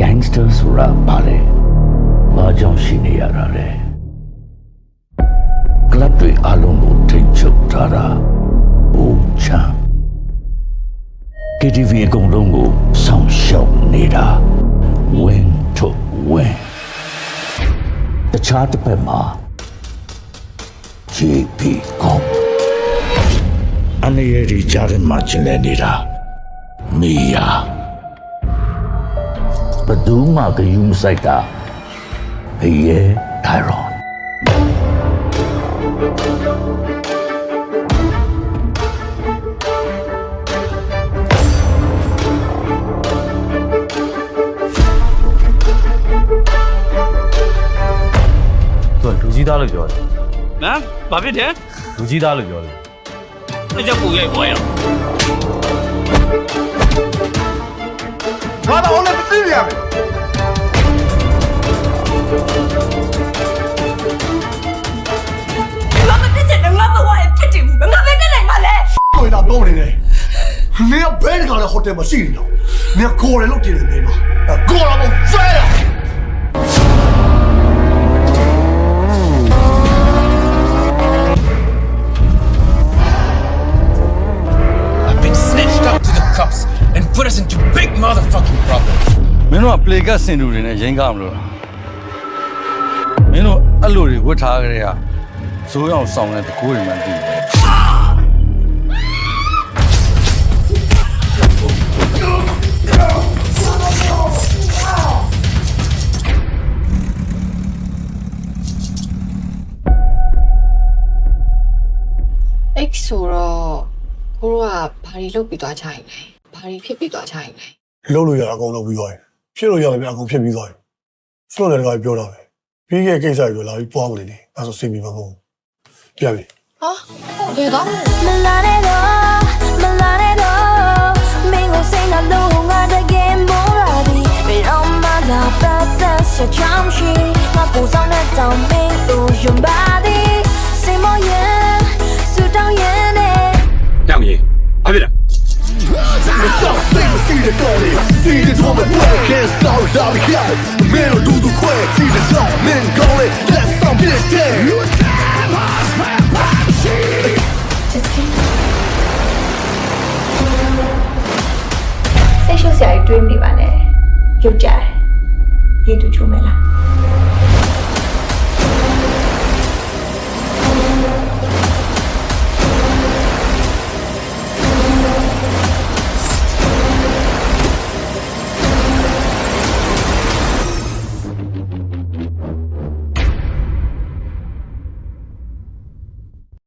gangster ဆိုတာဘာလဲဘာကြောင့်ရှိနေရတာလဲကလပ်တွေအလုံးကိုထိတ်ချုပ်ထားတာဟိုချမ်း KTV အကုန်လုံးကိုဆောင်ရှောက်နေတာ win to win တခြားတစ်ဖက်မှာ JP ကောအနေရည်ကြားထဲမှာကျင်လည်နေတာမီယာ ဘယ်သူမှဂယုမဆိုင်တာဘေးရဲ့တိုင်ရွန်သူကလူကြီးသားလို့ပြောတယ်ဟမ်ဘာဖြစ်တယ်လူကြီးသားလို့ပြောတယ်အကြောက်ကိုရိုက် မင်းကဘယ်တခါလဲဟိုတယ်မှာရှိနေတော့မင်းကိုယ်လည်းလုပ်တယ်မင်းမကိုယ်တော့မဖဲရ I've been snitched out to the cops and put us into big motherfucking problems. မင်းတို့က play ကစင်တူတွေနဲ့ရင်ကားမလို့လားမင်းတို့အဲ့လိုတွေဝတ်ထားကြတဲ့ကဇိုးအောင်ဆောင်တဲ့တကိုးတွေမှန်တည် ဆိုတော့ကိုတို့ကဘာတွေလုပ်ပြီးသွားချင်လဲဘာတွေဖြစ်ပြီးသွားချင်လဲလုပ်လို့ရအကုန်လုပ်ပြီးသွားပြီဖြစ်လို့ရတယ်ဗျအကုန်ဖြစ်ပြီးသွားပြီဆိုတော့လည်းတခါပြောတာပဲပြီးခဲ့ကိစ္စတွေလာပြီးပွားမနေနေအဲဆိုစိတ်မိမဟုတ်ပြန်ပြီဟာဘယ်တော့မလာနဲ့တော့မလာနဲ့တော့မင်းကိုစိတ်နှလုံးငါတကယ်မောရာဒီဘယ်တော့မှလာပတ်သက်ဆက်ချမ်းရှိငါပူဆောင်တဲ့တောင်မင်းတို့ယုံပါသည်စိတ်မရဲ့ can't stop it, I'll be here. Man, do the quick, see the door, man, go it, let's stop it, damn. စိတ်ရှုပ်စရာကြီးတွေးမနေပါနဲ့ရုပ်ကြတယ်ရေတူချိုးမယ်လား